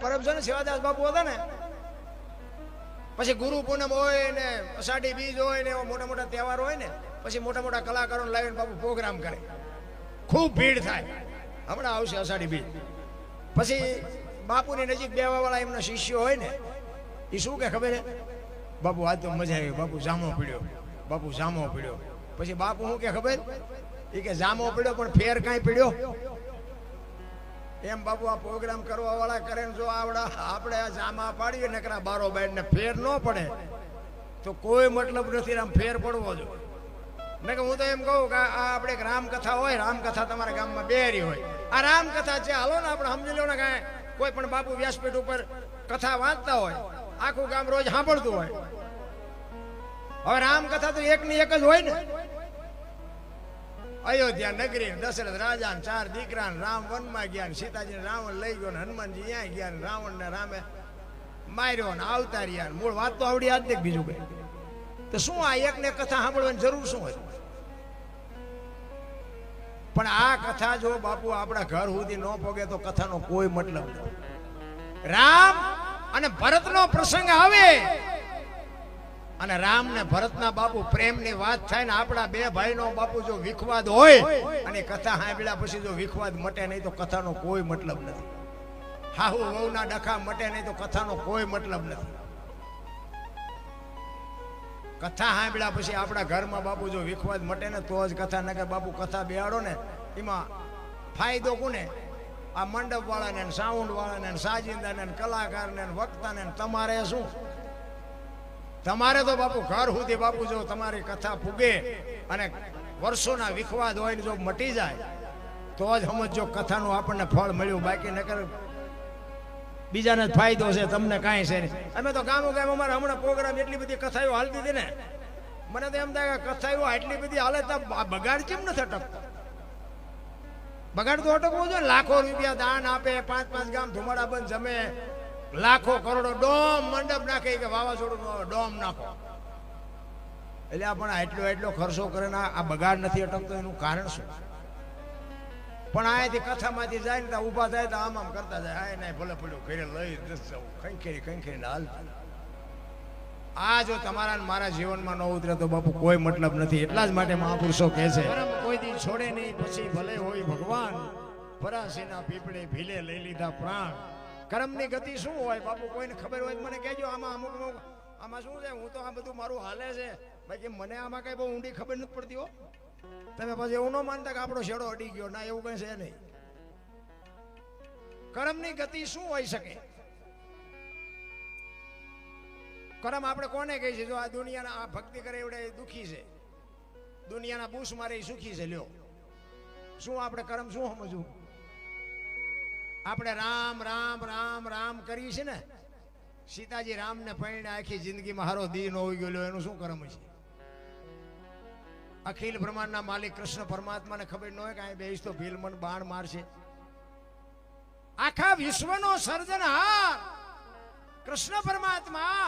પરબ છે સેવાદાસ બાપુ હતા ને, પછી ગુરુ પૂનમ હોય ને, અષાઢી બીજ હોય ને મોટા મોટા તહેવાર હોય ને, પછી મોટા મોટા કલાકારો લાવીને બાપુ પ્રોગ્રામ કરે. ખૂબ ભીડ થાય. હમણાં આવશે અષાઢી બીજ. પછી બાપુની નજીક બેવા વાળા એમના શિષ્યો હોય ને એ શું કે ખબર હે? બાપુ, આ તો મજા આવી. બાપુ, જામો પીડ્યો. બાપુ, જામો પીડ્યો. પછી બાપુ શું કે ખબર? એ કે, જામો પીડ્યો, પણ ફેર કાંઈ પીડ્યો? એમ બાબુ આ પ્રોગ્રામ કરવા વાળા કરે જો આવડા, આપણે આ જામા પાડીએ નકરા બારો બાઈડ ને ફેર ન પડે. તો કોઈ મતલબ નથી આમ ફેર પડવો જો. મેં કે હું તો એમ કહું કે આ આપણે એક રામકથા હોય, રામકથા તમારા ગામમાં બેરી હોય. આ રામકથા છે, હાલો ને આપણે સમજી લો ને કાંઈ કોઈ પણ બાપુ વ્યાસપીઠ ઉપર કથા વાંચતા હોય, આખું ગામ રોજ સાંભળતું હોય. હવે રામકથા તો એકની એક જ હોય ને. અયોધ્યા નગરી, દશરથ રાજા ચાર દીકરા રામ વનમાં ગયા સીતાજી રાવણ લઈ ગયો હનુમાનજી ત્યાં ગયા રાવણ ને રામે માર્યો ને આવતા રહ્યા મૂળ વાત તો આવડી આજ ને બીજું કઈ. તો શું આ એક ને કથા સાંભળવાની જરૂર શું હતી પણ આ કથા જો બાપુ આપણા ઘર સુધી ન પોગે તો કથાનો કોઈ મતલબ નથી. રામ અને ભરતનો પ્રસંગ આવે. અને રામ ને ભરતના બાપુ પ્રેમની વાત થાય ને આપણા બે ભાઈનો બાપુ જો વિખવાદ હોય અને કથા સાંભળ્યા પછી જો વિખવાદ મટે નહીં તો કથાનો કોઈ મતલબ નથી. હાહુ વહુના ડખા મટે નહીં તો કથાનો કોઈ મતલબ નથી. કથા સાંભળ્યા પછી આપણા ઘરમાં બાપુ જો વિખવાદ મટે ને તો જ કથા, નકર બાપુ કથા બેહાડો ને, એમાં ફાયદો કોને? આ મંડપ વાળાને ને સાઉન્ડ વાળાને ને સાજિંદાને ને કલાકારને ને વક્તાને ને તમારે શું? તમારે તો બાપુ ઘર સુધી બાપુ જો તમારી કથા ફૂગે અને વર્ષોના વિખવાદ હોય ને જો મટી જાય, તો જ સમજો કથાનું આપણને ફળ મળ્યું. બાકી નકર બીજાને ફાયદો છે, તમને કાંઈ છે નહીં. અમે તો ગામો ગામ અમારે હમણાં પ્રોગ્રામ એટલી બધી કથાઓ હાલતી હતી ને. મને તો એમ થાય કે કથાઓ આટલી બધી હાલે તો બગાડ કેમ નથી અટકતો બગાડ તો અટકવો જોઈએ. લાખો રૂપિયા દાન આપે, પાંચ પાંચ ગામ ધુમાડા બંધ જમે. લાખો કરોડો ડોમ મંડપ નાખે કે વાવાઝોડું આવે, ડોમ નાખો. એટલે આપણે પણ આટલો એટલો ખર્ચો કરે ને આ બગાડ નથી અટકતો એનું કારણ શું? પણ અહીંયાથી કથામાંથી જાય ને ત્યાં ઊભા થાય તો આમ આમ કરતા જાય. આ નહીં ભલે ભલે ઘરે લઈ જશ જાઉં ખંખેરી ખંખેરી હાલ. આ જો તમારા મારા જીવનમાં ન ઉતરે તો બાપુ કોઈ મતલબ નથી. એટલા જ માટે મહાપુરુષો કહે છે કોઈ દી છોડે નહીં પછી ભલે હોય ભગવાન. ફરાસીના પીપળે ભીલે લઈ લીધા પ્રાણ. કર્મની ગતિ શું હોય? બાપુ, કોઈને ખબર હોય મને કહેજો. આમાં અમુક અમુક, આમાં શું છે? હું તો આ બધું મારું હાલે છે. બાકી મને આમાં કઈ બહુ ઊંડી ખબર નથી પડતી હો. તમે પછી એવું ન માનતા કે આપણો શેડો અડી ગયો. ના, એવું કઈ છે નહીં. કર્મની ગતિ શું હોઈ શકે? કરમ આપણે કોને કહી છે? જો આ દુનિયાના આ ભક્તિ કરે એવડે દુખી છે. દુનિયાના બૂસ મારે સુખી છે. લ્યો. શું આપણે કરમ શું સમજવું? આપણે રામ રામ રામ રામ કરી છે ને, સીતાજી રામને પૈણે આખી જિંદગીમાં હારો દિન હોઈ ગયો એનું શું કરમ છે? અખિલ બ્રહ્માંડના માલિક કૃષ્ણ પરમાત્માને ખબર ન હોય કે અહીં બેસ તો ભીલમન બાણ મારશે આખા વિશ્વનો સર્જનહાર કૃષ્ણ પરમાત્મા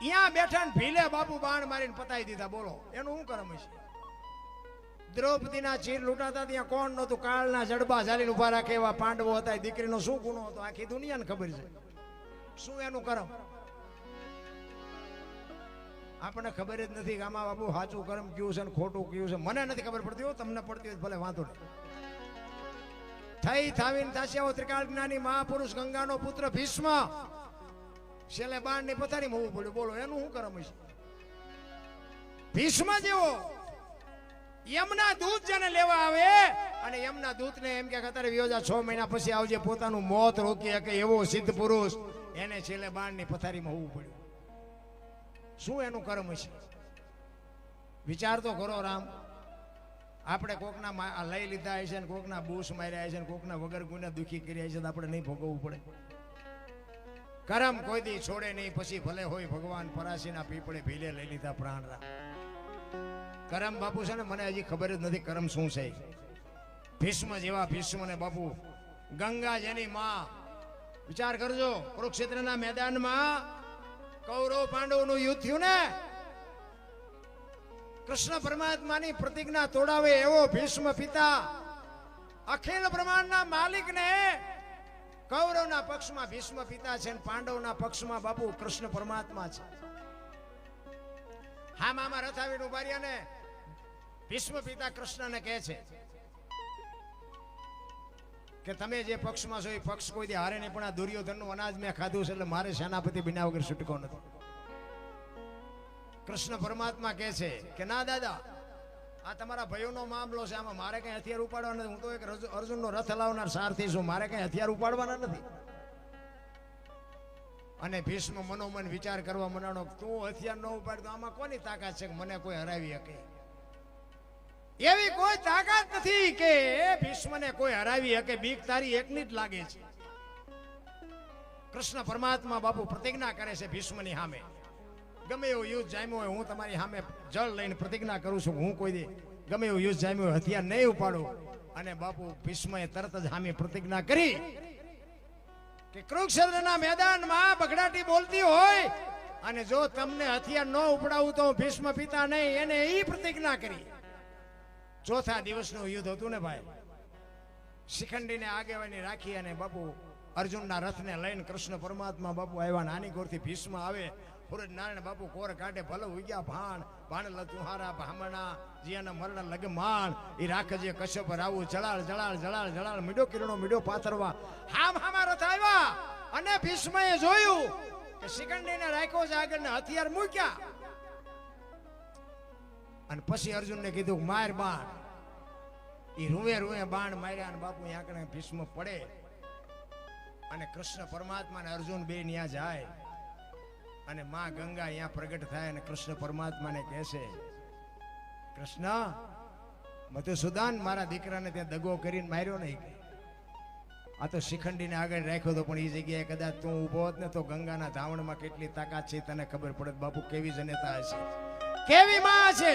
અહીંયા બેઠા ભીલે બાપુ બાણ મારીને પતાઈ દીધા, બોલો, એનું શું કરમ છે? દ્રૌપદીના ચીર લૂંટાતા ત્યાં કોણ નહોતું? કાળના જડબા ઝાલીને ઊભા રાખે એવા પાંડવો હતા. દીકરીનો શું ગુનો હતો? આખી દુનિયાને ખબર છે. શું એનું કરમ? આપણને ખબર જ નથી કે આમાં બાપુ સાચું કરમ કયું છે ખોટું કયું છે. મને નથી ખબર પડતી હો, તમને પડતી હોય ભલે વાંધો નહીં. થઈ થાવીને થાસ્યા ત્રિકાળ જ્ઞાની મહાપુરુષ ગંગાનો પુત્ર ભીષ્મ. છેલ્લે બાણની પથારી હોવું પડ્યું બોલો, એનું શું કરમ છે ભીષ્મ જેવો યમના દૂત જેને લેવા આવે, અને યમના દૂતને એમ કે અત્યારે વિયોજા છ મહિના પછી આવજે, પોતાનું મોત રોકી શકે એવો સિદ્ધ પુરુષ. એને છેલ્લે બાણની પથારીમાં હોવું પડ્યું. શું એનું કર્મ છે વિચાર તો કરો રામ. આપણે કોકના લઈ લીધા છે ને કોકના બૂસ માર્યા છે ને કોકના વગર ગુના દુખી કર્યા છે તો આપણે નહીં ભોગવવું પડે. કરમ કોઈ દી છોડે નહીં, પછી ભલે હોય ભગવાન પરાશીના પીપળે ભીલે લઈ લીધા પ્રાણ રામ. કરમ બાપુ છે ને, મને હજી ખબર જ નથી કરમ શું છે. ભીષ્મ જેવા ભીષ્મ ને બાપુ, ગંગા જેની માં. વિચાર કરજો, કુરુક્ષેત્રના મેદાનમાં કૌરવ પાંડવોનું યુદ્ધ થયું ને? કૃષ્ણ પરમાત્માની પ્રતિજ્ઞા તોડાવે એવો ભીષ્મ પિતા અખિલ બ્રહ્માંડના માલિકને કૌરવના પક્ષમાં ભીષ્મ પિતા છે પાંડવના પક્ષમાં બાપુ કૃષ્ણ પરમાત્મા છે. હા મામા રથાવીને ઊભા રહ્યા ને ભીષ્મ પિતા કૃષ્ણને કહે છે કે તમે જે પક્ષમાં છો એ પક્ષ કોઈ દી હારે નહીં, પણ આ દુર્યોધનનું અનાજ મેં ખાધું છે એટલે મારે સેનાપતિ બન્યા વગર છૂટકો નથી. કૃષ્ણ પરમાત્મા કહે છે કે ના દાદા, આ તમારા ભયોનો મામલો છે, આમાં મારે કઈ હથિયાર ઉપાડવાના નથી. હું તો એક રજ- અર્જુનનો રથ લાવનાર સારથી છું, મારે કઈ હથિયાર ઉપાડવાના નથી. અને ભીષ્મ મનોમન વિચાર કરવા મનાણો તું હથિયાર ન ઉપાડ તો આમાં કોની તાકાત છે કે મને કોઈ હરાવી શકે? એવી કોઈ તાકાત નથી કે ભીષ્મને કોઈ હરાવી શકે. બીક તારી એકની જ લાગે છે. કૃષ્ણ પરમાત્મા બાપુ પ્રતિજ્ઞા કરે છે ભીષ્મની સામે. ગમે એવું યુદ્ધ જામ્યો હોય, હું તમારી સામે જળ લઈને પ્રતિજ્ઞા કરું છું હું કોઈ દે ગમે એવું યુદ્ધ જામ્યું હોય, હથિયાર નહીં ઉપાડું. અને બાપુ ભીષ્મએ તરત જ સામે પ્રતિજ્ઞા કરી કે કુરુક્ષેત્રના મેદાનમાં બગડાટી બોલતી હોય અને જો તમને હથિયાર ન ઉપડાવું તો ભીષ્મ પિતા નહીં, એને એ પ્રતિજ્ઞા કરી ચોથા દિવસનું યુદ્ધ હતું ને ભાઈ. શિખંડીને આગેવાની રાખી અને બાપુ અર્જુનના રથને લઈને કૃષ્ણ પરમાત્મા બાપુ આવ્યા નાની ગોરથી ભીષ્મ આવે. સુરજ નારાયણ બાપુ કોર કાઢે, ભલો ઉગ્યા ભાણ ભાણ તુહારા ભામણા જીયાના મરણ લગમાણ. એ રાખજે કશ્યપ રાવું જળાળ જળાળ જળાળ જળાળ મીડો કિરણો, મીડો પાથરવા. હામ, હામા રથ આવ્યા. અને ભીષ્મએ જોયું કે શિખંડીને રાખ્યો છે આગળ ને હથિયાર મૂક્યા. અને પછી અર્જુનને કીધું માર બાણ. એ રૂવે રૂવે બાણ માર્યા અને બાપુ આગળ ભીષ્મ પડે. અને કૃષ્ણ પરમાત્મા અને અર્જુન બે ત્યાં જાય. અને માં ગંગા અહીંયા પ્રગટ થાય અને કૃષ્ણ પરમાત્માને કહે છે કૃષ્ણ, મધુસૂદન મારા દીકરાને ત્યાં દગો કરીને માર્યો નહીં આ તો શિખંડીને આગળ રાખ્યો હતો પણ એ જગ્યાએ કદાચ તું ઊભો હોત ને તો ગંગાના ધાવણમાં કેટલી તાકાત છે તને ખબર પડે બાપુ કેવી જનેતા હશે. કેવી માં છે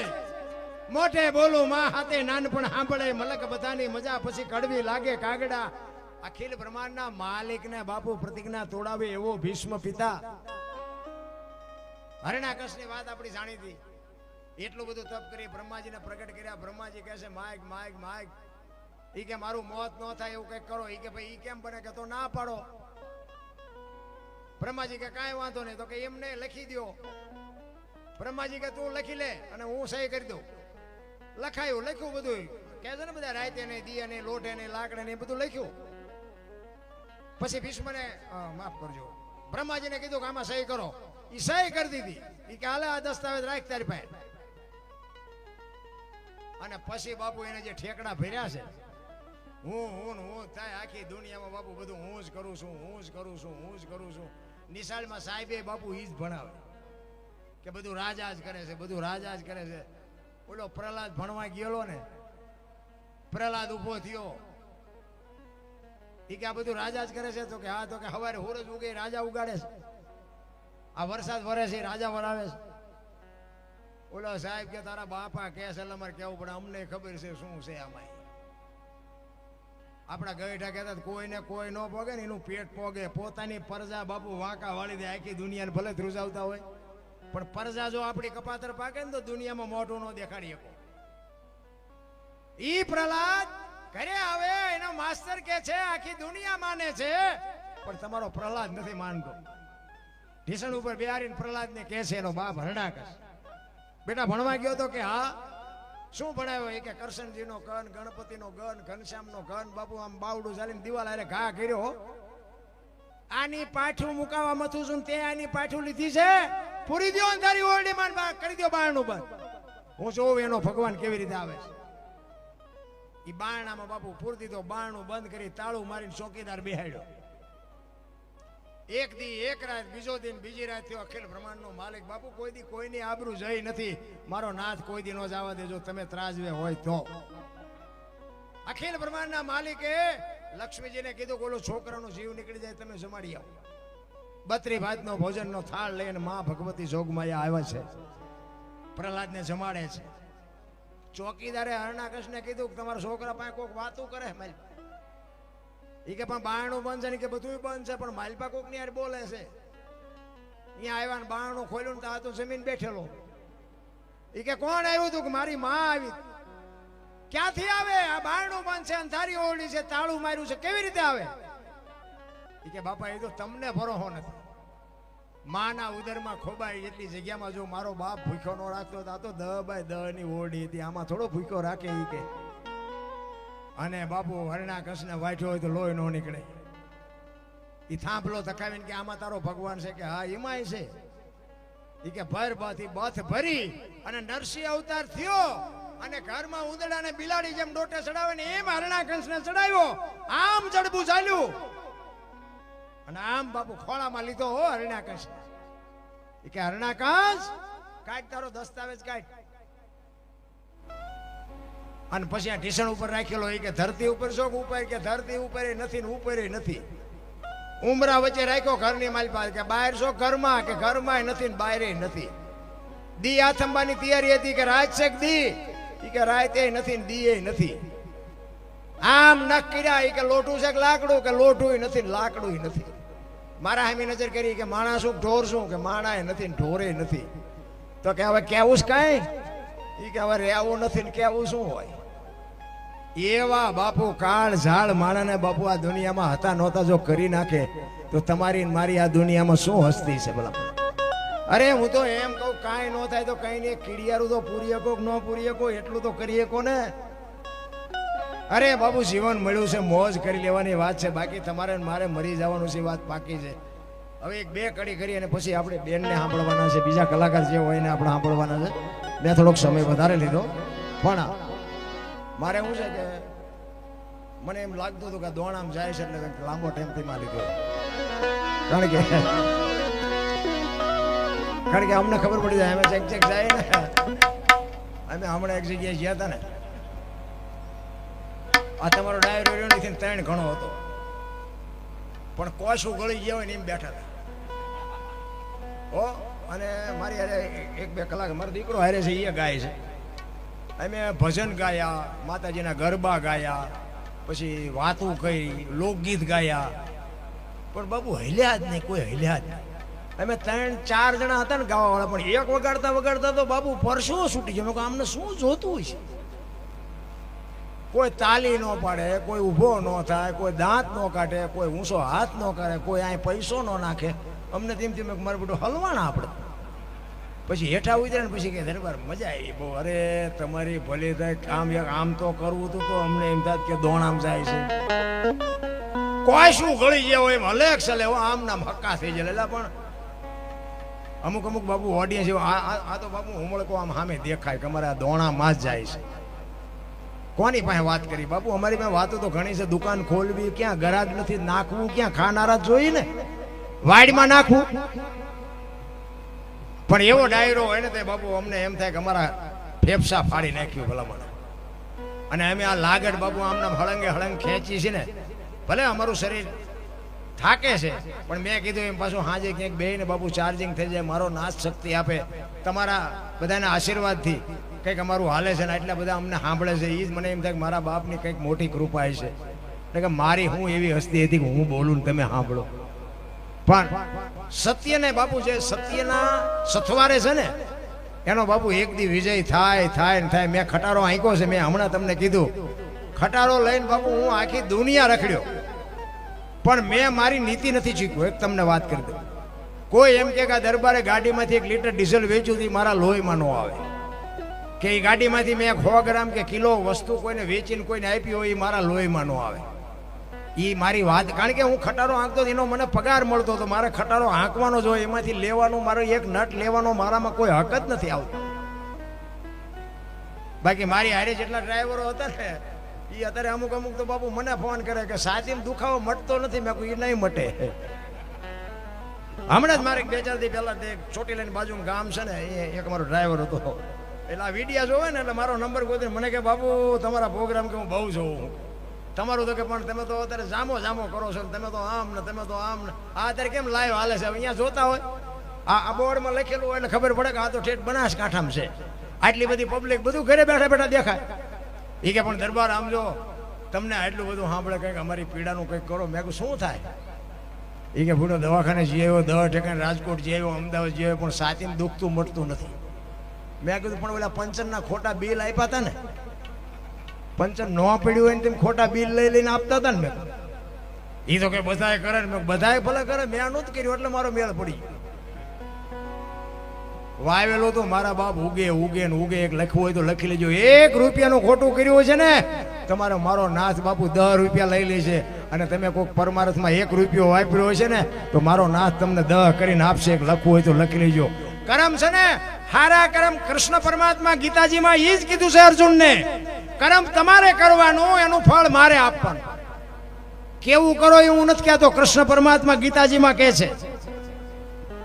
મોઢે બોલું, માં હાથે નાનપણ સાંભળે, મલક બધાની મજા પછી કડવી લાગે કાગડા. અખિલ બ્રહ્માંડના માલિકને બાપુ પ્રતિજ્ઞા તોડાવે એવો ભીષ્મ પિતા. હરણાકશની વાત આપણી જાણીતી. એટલું બધું તપ કરી બ્રહ્માજીને પ્રગટ કર્યા. બ્રહ્માજી કહે છે, માયક માયક માયક. એ કે, મારું મોત ન થાય એવું કંઈક કરો. એ કે, ભાઈ એ કેમ બને કે તો ના પાડો? બ્રહ્માજી કે કાંઈ વાંધો નહીં. તો કે એમને લખી દ્યો. બ્રહ્માજી કે તું લખી લે અને હું સહી કરી દઉં. લખાયું, લખ્યું બધું કહે છે ને બધા, રાયતે ને દિયે ને લોઢે ને લાકડે ને બધું લખ્યું. પછી ભીષ્મને માફ કરજો. બ્રહ્માજીને કીધું કે, આમાં સહી કરો. એ સહી કરી દીધી. એ કે, હાલે આ દસ્તાવેજ રાખ તારી પાસે. અને પછી બાપુ એને જે ઠેકડા ભર્યા છે, હું હું હું થાય આખી દુનિયામાં બાપુ બધું હું જ કરું છું, હું જ કરું છું, હું જ કરું છું. નિશાળમાં સાહેબે બાપુ એ જ ભણાવે. કે બધું રાજા જ કરે છે, બધું રાજા જ કરે છે. ઓલો પ્રહલાદ ભણવા ગયેલો ને, પ્રહલાદ ઊભો થયો. એ કે આ બધું રાજા જ કરે છે, તો કે હા, તો કે હવારે હોરજ ઉગે, રાજા ઉગાડે છે. આ વરસાદ વરે છે રાજા વરાવે છે. ઓલો સાહેબ કે તારા બાપા કે છે અમારે કેવું પડે? અમને ખબર છે શું છે આમાં આપણા ગઈઠા કહેતા હતા, કોઈને કોઈ ન પોગે ને એનું પેટ પોગે. પોતાની પરજા બાપુ વાંકા વાળી દે આખી દુનિયાને ભલે ધ્રુજાવતા હોય. પણ પરજા જો આપણી કપાતર પાકે ને તો દુનિયામાં મોઢું ન દેખાડી શકો. ઈ પ્રહલાદ ઘરે આવે એનો માસ્તર કે છે આખી દુનિયા માને છે. પણ તમારો પ્રહલાદ નથી માનતો. ઢીસણ ઉપર બિહારીને પ્રહલાદ ને કે છે એનો બાપ હરણાકશ બેટા, ભણવા ગયો તો કે હા? શું ભણાવ્યો? એ કે કરશનજીનો ગન ગણપતિનો ગન ઘનશ્યામનો ઘન, બાપુ આમ બાવડું ચાલીને દિવાલ અરે ઘા કર્યો આની પાઠું મુકાવા મથું છું તે આની પાઠું લીધી છે. પૂરી ને તારી ઓરડીમાં ને કરી દ્યો બારણું બંધ હું જોઉં એનો ભગવાન કેવી રીતે આવે છે. એ બારણામાં બાપુ પૂરી દીધો બારણું બંધ કરી તાળું મારીને ચોકીદાર બેહાડ્યો. એક દી, એક રાત, બીજો દિન, બીજી રાત થયો. અખિલ બ્રહ્માંડનો માલિક, બાપુ, કોઈ દી કોઈની આબરૂ જઈ નથી. મારો નાથ કોઈ દી નો જવા દેજો. તમે ત્રાજવે હોય તો. અખિલ બ્રહ્માંડના માલિકે લક્ષ્મીજીને કીધું કે ઓલો છોકરાનો જીવ નીકળી જાય, તમે જમાડી આવો. બત્રી ભાતનો ભોજનનો થાળ લઈને મા ભગવતી જોગમાયા આવ્યા છે. પ્રહલાદને જમાડે છે. ચોકીદારે હરણાકૃષ્ણને કીધું કે તમારા છોકરા પાસે કોઈક વાતું કરે? મારી ઈ કે પણ બારણું બંધ છે ને કે બધું બંધ છે, પણ માલપા કોકની બોલે છે. અહીંયા આવ્યા ને બારણું ખોલ્યું ને તો આ જમીન બેઠેલો. ઈ કે કોણ આવ્યું તું? કે મારી માં આવી. ક્યાંથી આવે? આ બારણું બંધ છે અંધારી ઓરડી છે, તાળું માર્યું છે, કેવી રીતે આવે? એ કે બાપા, એ તો તમને ભરોહો નથી. માના ઉદરમાં ખોબાઈ એટલી જગ્યામાં જો મારો બાપ ભૂખ્યો ન રાખતો તો તો દ બાય દ ની ઓરડી હતી, આમાં થોડો ભૂખ્યો રાખે એ કે. અને બાપુ હરણા કૃષ્ણ વાંચ્યો હોય તો લોહી ન નીકળે. એ થાંભલો થકાવીને કે આમાં તારો ભગવાન છે કે હા એમાંય છે. એ કે ભર બાથી બથ ભરી અને નરસિંહ અવતાર થયો અને ઘરમાં ઉંદડાને બિલાડી જેમ ડોટે ચડાવે ને એમ હરણા કંસને ચડાવ્યો. આમ જડબું ચાલ્યું. અને આમ બાપુ ખોળામાં લીધો હો હરણા કંસ કે હરણા કંસ કાઢ તારો દસ્તાવેજ કાઢ. અને પછી આ ઢીસણ ઉપર રાખેલો એ કે ધરતી ઉપર શોખ ઉપર કે ધરતી ઉપર નથી ને ઉપર નથી. ઉમરા વચ્ચે રાખ્યો ઘરની માલ પાસે કે બહાર શો ઘરમાં કે ઘરમાં નથી ને બહાર નથી. દી આથંબાની તૈયારી હતી કે રાત છે દી? ઈ કે રાત એ નથી ને દી એ નથી. આમ નખ કર્યા એ કે લોટું છે કે લાકડું? કે લોટું નથી ને લાકડું નથી. મારા હામી નજર કરી કે માણસ શું ઢોર શું કે માણા નથી ને ઢોરે નથી. તો કે હવે કેવું છે કાંઈ? એ કે હવે રહેવું નથી ને કેવું શું હોય? એવા બાપુ કાળ ઝાડ માણાને બાપુ આ દુનિયામાં હતા નહોતા, જો કરી નાખે, તો તમારી મારી આ દુનિયામાં શું હસ્તી છે ભલા? અરે હું તો એમ કહું, કાંઈ ન થાય તો કઈ નહીં, કીડિયારું તો પૂરી શકો ન પૂરી શકો એટલું તો કરી શકો ને અરે બાબુ જીવન મળ્યું છે, મોજ કરી લેવાની વાત છે, બાકી તમારે મારે મરી જવાનું છે વાત પાકી છે. હવે એક બે કડી કરી અને પછી આપણે બેનને સાંભળવાના છે, બીજા કલાકાર જે હોય ને આપણે સાંભળવાના છે. મેં થોડોક સમય વધારે લીધો, પણ મારે શું છે કે મને એમ લાગતું હતું કે દોણામ જાય છે એટલે લાંબો ટાઈમથી માં લીધો કારણ કે કારણ કે અમને ખબર પડી જાય, અમે ચેક ચેક જાય ને, અમે હમણાં એક જગ્યાએ ગયા હતા ને. આ તમારો ડાયરો રહ્યો નથી ત્રણ ઘણો હતો. પણ કોશું ગળી ગયા હોય ને એમ બેઠા હતા. ઓ અને મારી હારે એક બે કલાક મારો દીકરો હારે છે એ ગાય છે. અમે ભજન ગાયા, માતાજીના ગરબા ગાયા, પછી વાતું કરી, લોકગીત ગાયા. પણ બાબુ હલ્યા જ નહીં, કોઈ હલ્યા જ નહીં. અમે ત્રણ, ચાર જણા હતા ને ગાવાવાળા, પણ એક વગાડતા વગાડતા તો બાબુ પરસો છૂટી ગયો. આમને શું જોતું હોય છે? કોઈ તાલી ન પાડે, કોઈ ઊભો ન થાય, કોઈ દાંત ન કાઢે, કોઈ ઊંચો હાથ ન કરે, કોઈ અહીં પૈસો ન નાખે. અમને તેમ તેમ મારું બધું હલવાના આપણે પછી હેઠા ઉતરે ને પછી કે દરબાર મજા આવી. બહુ, અરે તમારી ભલે થાય કામ એક આમ તો કરવું હતું તો અમને એમ થાય કે દોણામ જાય છે. કોઈ શું ગળી ગયા એમ હલે ચલે આમ નામ હક્કા થઈ જાય. પણ અમુક અમુક બાબુ ઓડિયન્સ આ તો બાબુ હુમળકો આમ સામે દેખાય કે અમારે આ દોણામાં જ જાય છે. કોની પાસે વાત કરી? બાપુ અમારી પાસે વાતો તો ઘણી છે. દુકાન ખોલવી ક્યાં? ગરાજ નથી. નાખવું ક્યાં? ખાનારા જોઈ ને. વાડીમાં નાખવું. પણ એવો ડાયરો હોય ને તે બાપુ, અમને એમ થાય કે અમારા ફેફસા ફાડી નાખ્યું ભલામણ. અને અમે આ લાગડ બાપુ આમના હળંગે હળંગ ખેંચી છે ને, ભલે અમારું શરીર થાકે છે, પણ મેં કીધું એમ પાછું હાજે ક્યાંક બેહીને બાપુ ચાર્જિંગ થઈ જાય, મારો નાશ શક્તિ આપે, તમારા બધાના આશીર્વાદથી કંઈક અમારું હાલે છે ને એટલા બધા અમને સાંભળે છે એ જ મને એમ થાય કે મારા બાપની કંઈક મોટી કૃપા છે. એટલે કે મારી હું એવી હસ્તી હતી કે હું બોલું ને તમે સાંભળો. પણ સત્યને બાપુ છે સત્યના સથવારે છે ને, એનો બાપુ એક દી વિજય થાય થાય ને થાય. મેં ખટારો આંક્યો છે, મેં હમણાં તમને કીધું. ખટારો લઈને બાપુ હું આખી દુનિયા રખડ્યો. પણ મેં મારી નીતિ નથી શીખ્યું એક તમને વાત કરી દઉં. કોઈ એમ કે આ દરબારે ગાડીમાંથી એક લીટર ડીઝલ વેચ્યું હતી મારા લોહીમાં ન આવે. કે એ ગાડીમાંથી મેં સો ગ્રામ કે કિલો વસ્તુ કોઈને વેચીને કોઈને આપી હોય એ મારા લોહીમાં ન આવે. એ મારી વાત, કારણ કે હું ખટારો હાંકતો એનો મને પગાર મળતો હતો મારે ખટારો હાંકવાનો જ એમાંથી લેવાનો, મારો એક નટ લેવાનો, મારામાં કોઈ હક જ નથી આવતો. બાકી મારી હારે જેટલા ડ્રાઈવરો હતા ને એ અત્યારે અમુક અમુક તો બાપુ મને ફોન કરે કે સાચીમ દુખાવો મટતો નથી, મેં કોઈ નહીં મટે. હમણાં જ મારે બે ચાર દી પહેલા તે લઈને બાજુ ગામ છે ને, એ એક મારો ડ્રાઈવર હતો. એટલે આ વિડીયા જોવે ને, એટલે મારો નંબર ગોતીને મને કે, બાપુ, તમારા પ્રોગ્રામ કે હું બહુ જોઉં. તમારું તો કે પણ તમે તો અત્યારે જામો જામો કરો છો તમે તો આમ ને તમે તો આમ ને. આ અત્યારે કેમ લાઈવ હાલે છે? અહીંયા જોતા હોય. આ આ બોર્ડમાં લખેલું હોય એટલે ખબર પડે કે આ તો ઠેઠ બનાસકાંઠામાં છે. આટલી બધી પબ્લિક બધું ઘરે બેઠા બેઠા દેખાય. એ કે પણ દરબાર આમ જો, તમને આટલું બધું સાંભળે કંઈક અમારી પીડાનું કંઈક કરો. મેં કહું શું થાય? એ કે, ભૂલો, દવાખાને જઈ આવ્યો દવા ઠેકાને રાજકોટ જઈ આવ્યો, અમદાવાદ જઈ આવ્યો, પણ સાચીને દુખતું મટતું નથી. મેં કીધું, પણ ઓલા પંચનના ખોટા બિલ આપ્યા હતા ને પંચન ન પડ્યું હોય ને તેમ ખોટા બિલ લઈ લઈને આપતા હતા ને મેં. એ તો કે બધાએ કરે ને બધાએ ભલે કરે, મેં નહોતું કર્યું, એટલે મારો મેળ પડી ગયો. વાવેલો તો મારા બાપ ઉગે ઉગે ને ઉગે, એક લખવું હોય તો લખી લેજો. એક રૂપિયાનું ખોટું કર્યું છે ને, તમારો મારો નાથ બાપુ દસ રૂપિયા લઈ લેશે. અને તમે કોઈક પરમારથમાં એક રૂપિયો વાપર્યો છે ને, તો મારો નાથ તમને દહ કરીને આપશે. એક લખવું હોય તો લખી લેજો. કરમ છે ને હારા કરમ કૃષ્ણ પરમાત્મા ગીતાજીમાં એ જ કીધું છે અર્જુનને, કરમ તમારે કરવાનું, એનું ફળ મારે આપવાનું. કેવું કરો એવું નથી કહેતો, કૃષ્ણ પરમાત્મા ગીતાજીમાં કહે છે.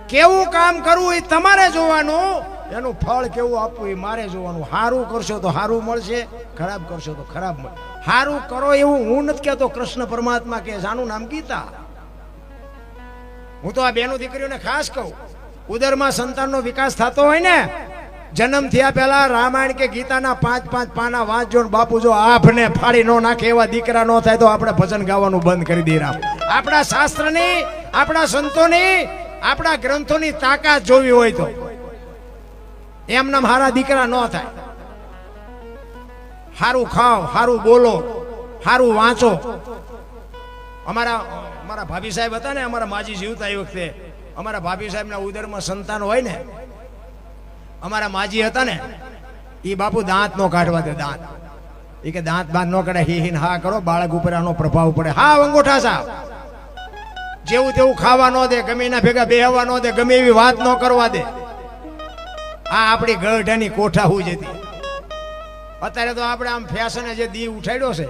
કેવું કામ કરવું એ તમારે જોવાનું, એનું ફળ કેવું આપવું એ મારે જોવાનું. સારું કરશો તો સારું મળશે, ખરાબ કરશો તો ખરાબ મળે. સારું કરો એવું હું નથી કહેતો, કૃષ્ણ પરમાત્મા કે. આનું નામ ગીતા. હું તો આ બેનો દીકરીઓને ખાસ કહું. ઉદરમાં સંતાનનો વિકાસ થતો હોય ને જન્મ થયા પહેલા રામાયણ કે ગીતાના પાંચ પાંચ પાના વાંચજો ને બાપુ, જો આફને ફાડી નો નાખે એવા દીકરા નો થાય તો આપણે ભજન ગાવાનું બંધ કરી દઈએ આપણા શાસ્ત્રની, આપણા સંતોની, આપણા ગ્રંથોની તાકાત જોવી હોય તો. એમના હારા દીકરા ન થાય. સારું ખાઓ સારું બોલો સારું વાંચો. અમારા અમારા ભાભી સાહેબ હતા ને, અમારા માજી જીવતા એ વખતે અમારા ભાભી સાહેબના ઉદરમાં સંતાન હોય ને, અમારા માજી હતા ને એ બાપુ દાંત નો કાઢવા દે, દાંત. એ કે દાંત બાંત નો કાઢે, હી હિન હા કરો, બાળક ઉપર આનો પ્રભાવ પડે. હા અંગૂઠા સાહેબ. જેવું તેવું ખાવા ન દે, ગમે એના ભેગા બેહવા ન દે, ગમે એવી વાત ન કરવા દે. આ આપણી ગઢાની કોઠા હું જતી અત્યારે તો આપણે આમ ફેશને જે દી ઉઠાડ્યો છે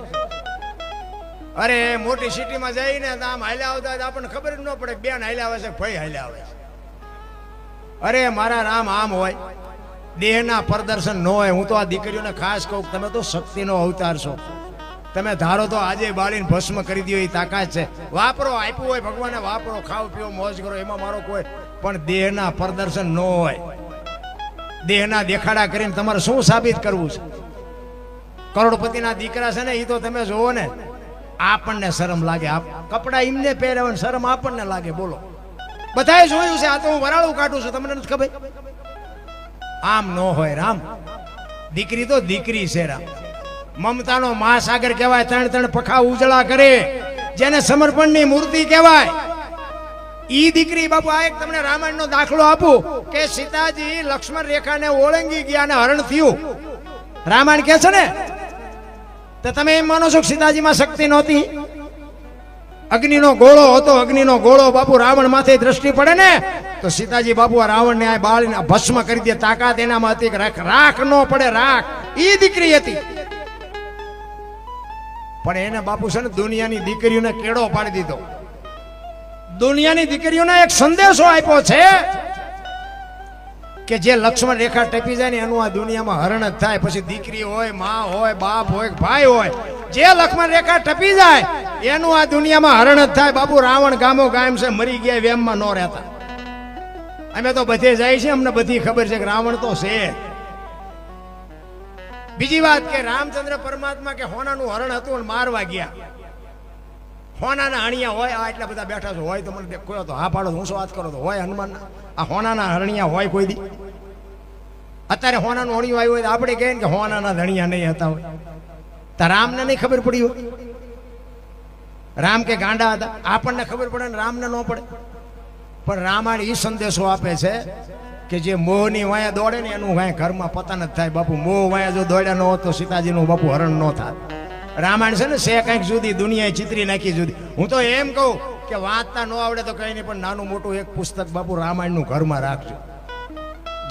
અરે, મોટી સિટીમાં જઈને આમ હાલ્યા આવતા આપણને ખબર જ ન પડે બેન હાલ્યા આવે છે ભાઈ હાલ્યા આવે છે. અરે, મારા રામ આમ હોય, દેહના પ્રદર્શન ન હોય, હું તો આ દીકરીઓને ખાસ કહું તમે તો શક્તિનો અવતાર છો. તમે ધારો તો આજે બાળીને ભસ્મ કરી દો એ તાકાત છે. વાપરો, આપ્યું હોય ભગવાને, વાપરો ખાવ પીઓ, મોજ કરો, એમાં મારો કોઈ પણ દેહના પ્રદર્શન ન હોય. દેહના દેખાડા કરીને તમારે શું સાબિત કરવું છે? કરોડપતિના દીકરા છે ને એ તો તમે જોવો ને. આપણને શરમ લાગે. કપડા એમને પહેરાવે શરમ આપણને લાગે. બોલો. બધાએ જોયું છે, આ તો હું વરાળું કાઢું છું, તમને નથી ખબર? આમ ન હોય, રામ. દીકરી તો દીકરી છે, રામ. મમતાનો મહાસાગર કહેવાય, ત્રણ ત્રણ પખા ઉજળા કરે. જેને સમર્પણની મૂર્તિ કહેવાય. ઈ દીકરી, બાપુ, આ એક તમને રામાયણનો દાખલો આપું કે સીતાજી લક્ષ્મણ રેખાને ઓળંગી ગયા અને હરણ થયું. રામાયણ કે છે ને તો તમે એમ માનો છો કે સીતાજીમાં શક્તિ નહોતી? અગ્નિનો ગોળો હતો, અગ્નિનો ગોળો બાપુ રાવણ માથે દ્રષ્ટિ પડે ને, તો સીતાજી બાપુ આ રાવણને આ બાળીને ભસ્મ કરી દે, તાકાત એનામાં હતી રાખ રાખ ન પડે, રાખ. ઈ દીકરી હતી. પણ એને બાપુ છે ને દુનિયાની દીકરીઓને કેળો પાડી દીધો. દુનિયાની દીકરીઓને એક સંદેશો આપ્યો છે કે જે લક્ષ્મણ રેખા ટપી જાય ને એનું આ દુનિયામાં હરણ જ થાય. પછી દીકરી હોય, માં હોય, બાપ હોય, ભાઈ હોય, જે લક્ષ્મણ રેખા ટપી જાય, એનું આ દુનિયામાં હરણ જ થાય. બાપુ, રાવણ ગામો ગામ છે, મરી ગયા, વેમમાં ન રહેતા. અમે તો બધે જાય છે, અમને બધી ખબર છે કે રાવણ તો છે. બીજી વાત કે રામચંદ્ર પરમાત્મા કે હોનાનું હરણ હતું મારવા ગયા. હોનાના હણિયા હોય, આ એટલા બધા બેઠા છો, હોય તો મને દેખો તો હા પાડો, હું શું વાત કરો તો હોય હનુમાન આ હોનાના હરણિયા હોય કોઈ દી. અત્યારે હોનાનું હણિયું આવ્યું હોય તો આપણે કહીએ કે હોનાના ધણિયા નહીં હતા હોય. તો રામને નહીં ખબર પડી હોય. રામ કે ગાંડા હતા. આપણને ખબર પડે ને રામને ન પડે. પણ રામાયણ એ સંદેશો આપે છે કે જે મોહની વાયા દોડે ને એનું વાયા ઘરમાં પતન જ થાય. બાપુ, મોહ વાયા જો દોડ્યા ન હોત તો સીતાજીનું બાપુ હરણ ન થાત. રામાયણ છે ને, સે કંઈક જુદી, દુનિયાએ ચિત્રી નાખી જુદી. હું તો એમ કહું કે વાંચતા ન આવડે તો કઈ નહીં, પણ નાનું મોટું એક પુસ્તક બાપુ રામાયણનું ઘરમાં રાખજો.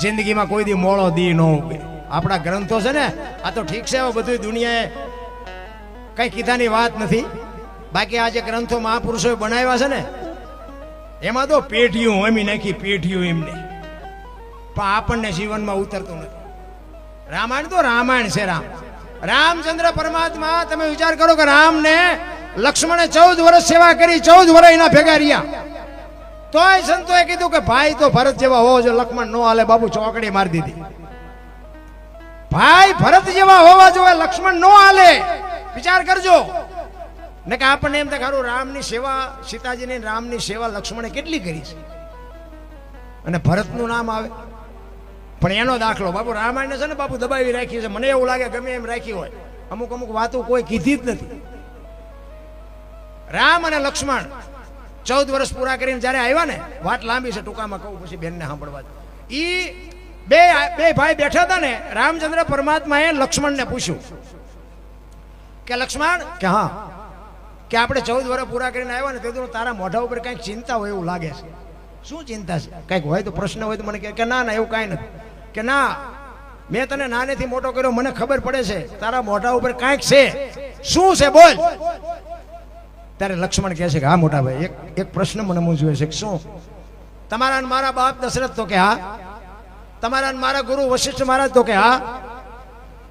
જિંદગીમાં કોઈ દી મોળો દી ન ઉગે. આપણા ગ્રંથો છે ને, આ તો ઠીક છે બધું દુનિયાએ કઈ કીધાની વાત નથી. બાકી આ જે ગ્રંથો મહાપુરુષોએ બનાવ્યા છે ને, એમાં તો પેઢીઓ એમી નાખી, પેઢીઓ એમને. પણ આપણને જીવનમાં ઉતરતું નથી. રામાયણ તો રામાયણ છે, રામ. રામચંદ્ર પરમાત્મા, તમે વિચાર કરો કે રામને લક્ષ્મણે ચૌદ વર્ષ સેવા કરી, ચૌદ વર્ષ એના ભેગા રહ્યા. તોય સંતોએ કીધું કે ભાઈ તો ભરત જેવા હોવો જો લક્ષ્મણ નો હાલે બાબુ ચોકડી મારી દીધી. ભાઈ ભરત જેવા હોવા જોઈએ, લક્ષ્મણ નો હાલે. વિચાર કરજો. ને કે આપણને એમ થાય ખરું રામની સેવા, સીતાજીની રામની સેવા લક્ષ્મણે કેટલી કરી છે? અને ભરતનું નામ આવે. પણ એનો દાખલો. બાપુ રામાયણ છે ને બાપુ દબાવી રાખી છે. મને એવું લાગે ગમે એમ રાખી હોય. અમુક અમુક વાતો કોઈ કીધી જ નથી. રામ અને લક્ષ્મણ ચૌદ વર્ષ પૂરા કરીને જ્યારે આવ્યા ને, વાત લાંબી છે, ટૂંકામાં કહું, પછી બેનને સાંભળવા ઈ બે બે ભાઈ બેઠા હતા ને, રામચંદ્ર પરમાત્માએ લક્ષ્મણને પૂછ્યું. કે લક્ષ્મણ, કે હા, કે આપણે ચૌદ વર્ષ પૂરા કરીને આવ્યા ને, તો તારા મોઢા ઉપર કંઈક ચિંતા હોય એવું લાગે છે. શું ચિંતા છે? કંઈક હોય તો પ્રશ્ન હોય તો મને કે ના ના, એવું કાંઈ નથી. કે ના, મેં તને નાનેથી મોટો કર્યો, મને ખબર પડે છે, તારા મોઢા ઉપર કાંઈક છે. શું છે, બોલ. ત્યારે લક્ષ્મણ કહે છે કે, હા, મોટા ભાઈ, એક એક પ્રશ્ન મને મૂંઝવે છે, કે શું? તમારા અને મારા બાપ દશરથ તો કે, હા. તમારા અને મારા ગુરુ વશિષ્ઠ મહારાજ તો કે, હા.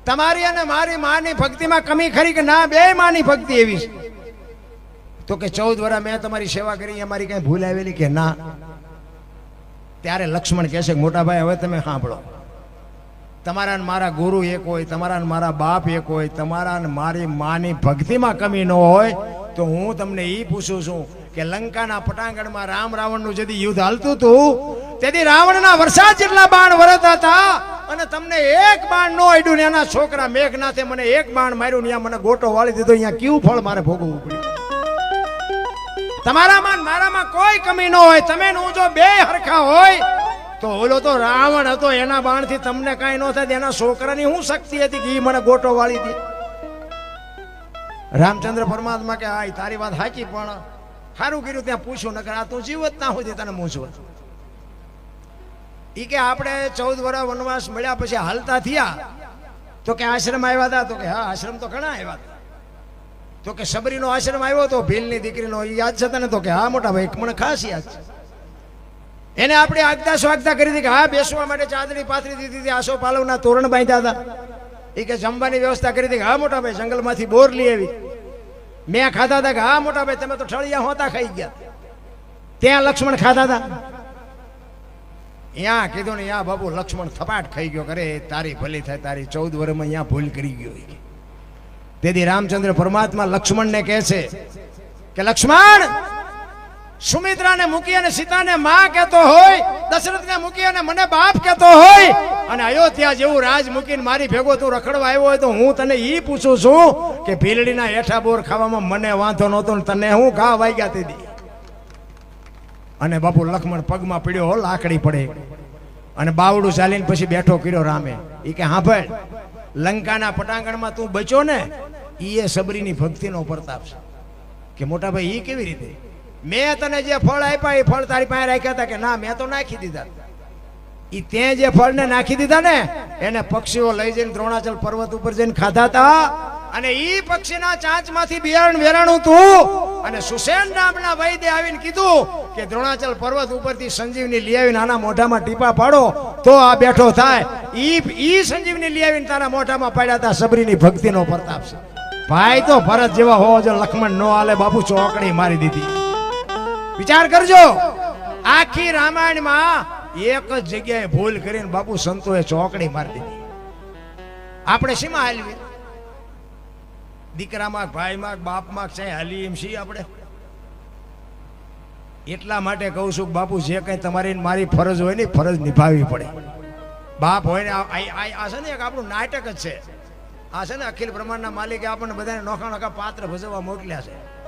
તમારી અને મારી માની ભક્તિમાં કમી ખરી કે ના, બે માની ભક્તિ એવી છે. તો કે, ચૌદ વર્ષ મેં તમારી સેવા કરી, અમારી કઈ ભૂલ આવેલી કે ના? ત્યારે લક્ષ્મણ કહે છે કે હવે તમે સાંભળો. તમારા ને મારા ગુરુ એક હોય, તમારા ને મારા બાપ એક હોય, તમારા ને મારી માની ભક્તિમાં કમી ન હોય, તો હું તમને એ પૂછું છું કે લંકાના પટાંગણમાં રામ રાવણનું જેથી યુદ્ધ હાલતું હતું, તેથી રાવણના વરસાદ જેટલા બાણ વરતા હતા, અને તમને એક બાણ નો અડ્યું ને એના છોકરા મેઘનાથે મને એક બાણ માર્યું ને મને ગોટો વાળી દીધો અહીંયા કયું ફળ મારે ભોગવવું પડ્યું? તમારામાં મારામાં કોઈ કમી ન હોય. તમે હું જો બે હરખા હોય, તો ઓલો તો રાવણ હતો, એના બાણથી તમને કાંઈ ન થાય, એના છોકરાની શું શક્તિ હતી કે એ મને ગોટો વાળી દે? રામચંદ્ર પરમાત્મા કે હા તારી વાત સાચી પણ સારું કર્યું ત્યાં પૂછ્યું, નકર આ તું જીવત ના હોય તને મૂંઝવત ઈ કે, આપણે ચૌદ વર્ષ વનવાસ મળ્યા પછી હાલતા થયા. તો કે, આશ્રમ આવ્યા હતા તો કે, હા, આશ્રમ તો ઘણા આવ્યા હતા તો કે સબરીનો આશ્રમ આવ્યો તો ભીલની દીકરીનો યાદ છે તને? તો કે હા, મોટા ભાઈ મને ખાસ યાદ છે. એને આપણે આગતા સ્વાગતા કરી હતી કે હા, બેસવા માટે ચાદરી પાથરી દીધી હતી, આસો પાલવના તોરણ બાંધ્યા હતા. એ કે જમવાની વ્યવસ્થા કરી હતી કે હા, મોટા ભાઈ, જંગલમાંથી બોર લઈ આવી. મેં ખાધા હતા કે હા, મોટા ભાઈ, તમે તો ઠળિયા હોતા ખાઈ ગયા. ત્યાં લક્ષ્મણ ખાધા હતા. ત્યાં કીધું ને ત્યાં બાબુ લક્ષ્મણ થપાટ ખાઈ ગયો કરે તારી ભલી થાય, તારી ચૌદ વર્ષમાં અહીંયા ભૂલ કરી ગયો. તેથી રામચંદ્ર પરમાત્મા લક્ષ્મણને કહે છે કે, લક્ષ્મણ, સુમિત્રાને મૂકી અને સીતાને માં કહેતો હોય, દશરથને મૂકી અને મને બાપ કહેતો હોય. અને અયોધ્યા જેવું રાજ મૂકીને મારી ભેગો તું રખડવા આવ્યો હોય તો હું તને ઈ પૂછું છું કે ભીલડીના હેઠા બોર ખાવામાં મને વાંધો નહોતો તને હું ઘા વાગ્યા તે અને બાપુ લક્ષ્મણ પગમાં પીડ્યો હો લાકડી પડે. અને બાવડું ચાલીને પછી બેઠો કર્યો રામે. એ કે, હા ભાઈ લંકાના પટાંગણમાં તું બચ્યો ને એ એ સબરીની ભક્તિનો પ્રતાપ છે. કે મોટા ભાઈ એ કેવી રીતે? મેં તને જે ફળ આપ્યા, એ ફળ તારી પાસે રાખ્યા હતા કે ના, મેં તો નાખી દીધા. ઈ તે જે ફળને નાખી દીધા ને, એને પક્ષીઓ લઈ જઈને દ્રોણાચલ પર્વત ઉપર જઈને ખાધા હતા અને ઈ પક્ષીના ચાંચમાંથી બિયારણ વેરાણું હતું. અને સુસેન નામના વૈદ્ય આવીને કીધું કે દ્રોણાચલ પર્વત ઉપરથી સંજીવની લઈ આવીને આના મોઢામાં ટીપા પાડો, તો આ બેઠો થાય. ઈ ઈ સંજીવની લઈ આવીને તારા મોઢામાં પાડ્યા હતા સબરીની ભક્તિનો પ્રતાપ છે. ભાઈ તો ભરત જેવા હોવો જો લક્ષ્મણ નો હાલે, બાપુ ચોકડી મારી દીધી. વિચાર કરજો. આખી રામાયણમાં એક જ જગ્યાએ ભૂલ કરીને બાપુ સંતોએ ચોકડી મારી દીધી. આપણે શીમાં હાલવી? દીકરામાં ભાઈમાં બાપમાં ક્યાંય હાલી એમ છીએ આપણે? એટલા માટે કહું છું કે બાપુ, જે કંઈ તમારી મારી ફરજ હોય ને ફરજ નિભાવવી પડે. બાપ હોય ને આ છે ને એક આપણું નાટક જ છે. આ છે ને અખિલ બ્રહ્માંડના માલિકે આપણને બધાને નોખા નોખા પાત્ર ભજવવા મોકલ્યા છે.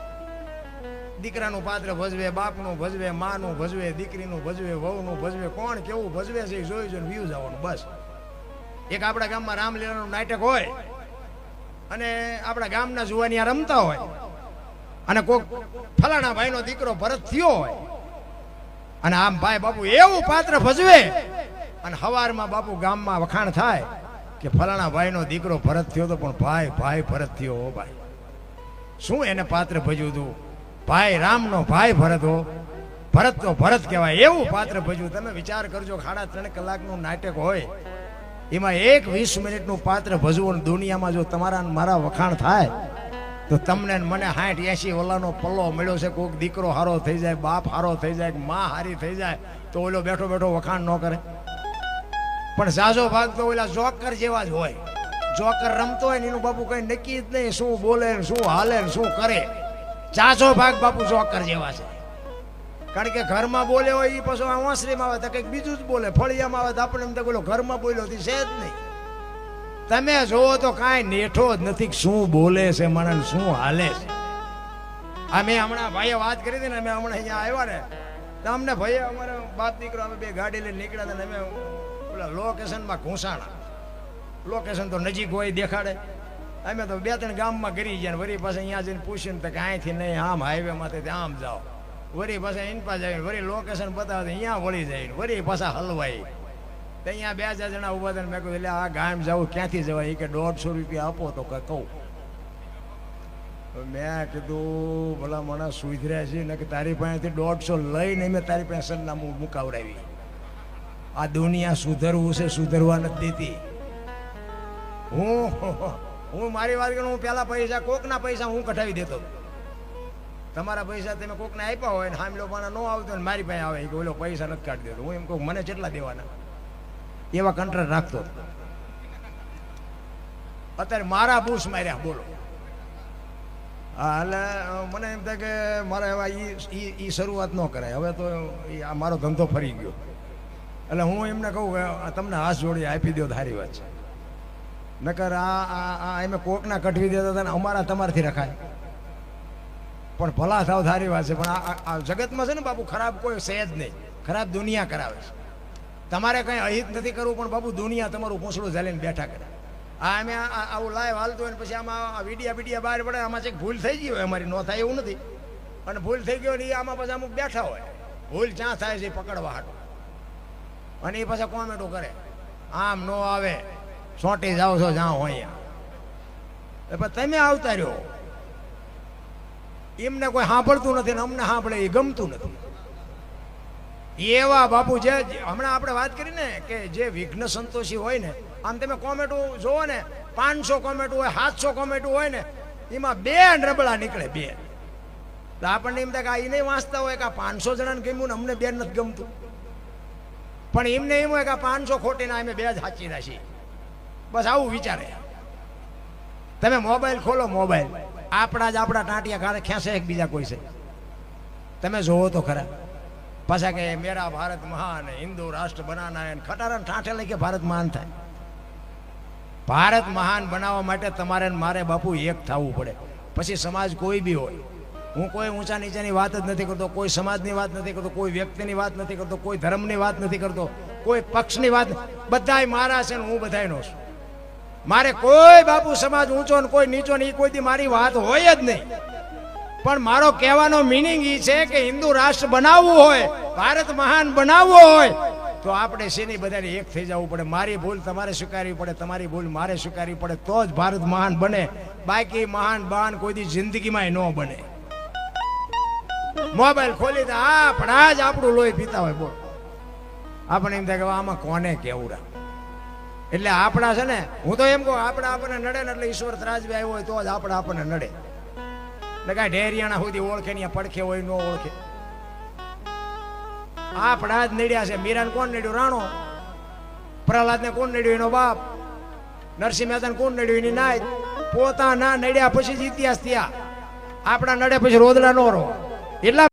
દીકરાનું પાત્ર ભજવે, બાપનું ભજવે, માનું ભજવે, દીકરીનું ભજવે, વહુનું ભજવે, કોણ કેવું ભજવે છે એ જોઈ જોઈને વ્યૂ જવાનું, બસ. એક આપણા ગામમાં રામલીલાનું નાટક હોય અને આપણા ગામના જુવાની આ રમતા હોય અને કોક ફલાણા ભાઈનો દીકરો ભરત થયો હોય અને આમ ભાઈ બાપુ એવું પાત્ર ભજવે અને હવારમાં બાપુ ગામમાં વખાણ થાય કે ફલાણા ભાઈનો દીકરો ભરત થયો તો પણ ભાઈ ભાઈ ભરત થયો હો ભાઈ. શું એને પાત્ર ભજ્યું હતું ભાઈ રામનો ભાઈ ભરત હો. ભરત તો ભરત કહેવાય. એવું પાત્ર ભજવું. તમે વિચાર કરજો, ખાડા ત્રણ કલાકનું નાટક હોય. એમાં એક વીસ મિનિટનું પાત્ર ભજવું દુનિયામાં જો તમારા મારા વખાણ થાય, તો તમને મને હાઠ એસી ઓલાનો પલ્લો મળ્યો છે. કોઈક દીકરો હારો થઈ જાય, બાપ હારો થઈ જાય, માં હારી થઈ જાય, તો ઓલો બેઠો બેઠો વખાણ ન કરે. પણ ઝાઝો ભાગ તો ઓલા જોકર જેવા જ હોય. જોકર રમતો હોય ને એનું બાપુ કઈ નક્કી જ નહીં શું બોલે શું હાલે શું કરે. ઝાઝો ભાગ બાપુ જોકર જેવા છે. કારણ કે ઘરમાં બોલે હોય એ પાછો આ વાંસળીમાં આવે, તો કંઈક બીજું જ બોલે. ફળિયામાં આવે તો આપણે એમ તો બોલો ઘરમાં બોલ્યો હતી છે જ નહીં. તમે જોવો તો કાંઈ નેઠો જ નથી શું બોલે છે મને શું હાલે છે. આ મેં હમણાં ભાઈએ વાત કરી હતી ને, અમે હમણાં અહીંયા આવ્યા ને, તો અમને ભાઈએ અમારે બાપ દીકરો અમે બે ગાડી લઈને નીકળ્યા હતા ને, અમે પેલા લોકેશનમાં ઘૂંસાણા. લોકેશન તો નજીક હોય દેખાડે. અમે તો બે ત્રણ ગામમાં કરી ગયા વરી પાસે અહીંયા જઈને પૂછ્યું તો કે અહીંથી નહીં, આમ હાઈવે માંથી આમ જાઓ. વરી પાછા એની પાસે આવીને વરી લોકેશન બતાવે અહીંયા વળી જાય વરી પાછા હલવાઈ તો અહીંયા બે ચાર જણા ઊભા હતા મેં કહ્યું એટલે આ ગામ જવું, ક્યાંથી જવાય? એ કે દોઢસો રૂપિયા આપો તો કે કહું. મેં કીધું, ભલા મને સુધર્યા છે ને કે તારી પાસેથી દોઢસો લઈને મેં તારી પાસે સરનામું મુકાવડાવી. આ દુનિયા સુધરવું છે, સુધરવા નથી દેતી. હું હું મારી વાત કરું, હું પહેલા પૈસા, કોકના પૈસા હું કઢાવી દેતો. તમારા પૈસા તમે કોકને આપ્યા હોય ને હામલો પાના ન આવતો ને મારી પાસે આવે કે ઓલો પૈસા નથી કાઢી દેતો. હું એમ કહું, મને કેટલા દેવાના? એવા કંટ્રોલ રાખતો. અત્યારે મારા બૂસ માર્યા, બોલો. હા, એટલે મને એમ થાય કે મારે એવા એ શરૂઆત ન કરાય. હવે તો આ મારો ધંધો ફરી ગયો. એટલે હું એમને કહું કે તમને હાથ જોડી આપી દો ધારી વાત છે. નકર આ આ એમે કોકના કઢવી દેતા હતા અમારા તમારથી રખાય. પણ ભલા થાવ સારી વાત છે. પણ આ- જગતમાં છે ને બાપુ, ખરાબ કોઈ છે જ નહીં. ખરાબ દુનિયા કરાવે છે. તમારે કંઈ અહિત નથી કરવું, પણ બાપુ, દુનિયા તમારું પૂંછડું ઝાલીને બેઠા કરે. આ અમે આવું લાઈવ હાલતું હોય ને પછી આમાં વિડીયા વિડિયા બહાર પડે, આમાં છે ભૂલ થઈ ગઈ હોય અમારી. ન થાય એવું નથી. અને ભૂલ થઈ ગઈ હોય ને એ આમાં પછી અમુક બેઠા હોય. ભૂલ જ્યાં થાય છે પકડવા હાટું. અને એ પાછા કોમેન્ટો કરે. આમ નો આવે. સોટી જાઓ છો જ્યાં હોય પણ તમે આવતા રહ્યો. એમને કોઈ સાંભળતું નથી ને અમને સાંભળે એ ગમતું નથી. એવા બાપુ જે હમણાં આપણે વાત કરી ને કે જે વિઘ્ન સંતોષી હોય ને, આમ તમે કોમેન્ટો જોવો ને, પાંચસો કોમેન્ટો હોય, સાતસો કોમેન્ટો હોય ને, એમાં બે નબળા નીકળે બે. તો આપણને એમ થાય કે એ નહીં વાંચતા હોય કે આ પાંચસો જણાને ગમ્યું ને અમને બે નથી ગમતું. પણ એમને એમ હોય કે પાંચસો ખોટીના અમે બે જ સાચી છીએ બસ આવું વિચારે. તમે મોબાઈલ ખોલો મોબાઈલ. આપણા જ આપણા ટાંટિયા ખાતે ખેંચે એકબીજા કોઈ છે. તમે જોવો તો ખરા. પાછા કે મેરા ભારત મહાન, હિન્દુ રાષ્ટ્ર બનાના ખટારા ઠાઠે લઈ કે ભારત મહાન થાય. ભારત મહાન બનાવવા માટે તમારે મારે બાપુ એક થવું પડે. પછી સમાજ કોઈ બી હોય. હું કોઈ ઊંચા નીચાની વાત જ નથી કરતો, કોઈ સમાજની વાત નથી કરતો, કોઈ વ્યક્તિની વાત નથી કરતો, કોઈ ધર્મની વાત નથી કરતો, કોઈ પક્ષની વાત બધાય મારા છે ને હું બધાયનો છું. મારે કોઈ બાપુ સમાજ ઊંચો ને કોઈ નીચો ને એ કોઈ મારી વાત હોય જ નહીં. પણ મારો કહેવાનો મિનિંગ એ છે કે હિન્દુ રાષ્ટ્ર બનાવવું હોય, ભારત મહાન બનાવવો હોય, તો આપણે શેની બધાને એક થઈ જવું પડે? મારી ભૂલ તમારે સ્વીકારવી પડે, તમારી ભૂલ મારે સ્વીકારવી પડે, તો જ ભારત મહાન બને. બાકી મહાન બાન કોઈ જિંદગીમાં ન બને. મોબાઈલ ખોલી દે આ પણ આ જ આપણું લોહી પીતા હોય, બોલ. આપણે એમ થાય કે આમાં કોને કેવું રા એટલે આપણા છે ને, હું તો એમ કહું, આપણા આપણને નડે ને એટલે ઈશ્વર ત્રાજવી આવ્યો હોય તો જ આપણા આપણને નડે. એટલે કાંઈ ઢેરિયાણા સુધી ઓળખે ને પડખે હોય ન ઓળખે. આપણા જ નડ્યા છે. મીરાને કોણ નડ્યું? રાણો. પ્રહલાદને કોણ નડ્યું? એનો બાપ. નરસિંહ મહેતાને કોણ નડ્યું? એની નાય પોતાના નડ્યા પછી જ ઇતિહાસ થયા. આપણા નડે પછી રોદડા નો રહો. એટલા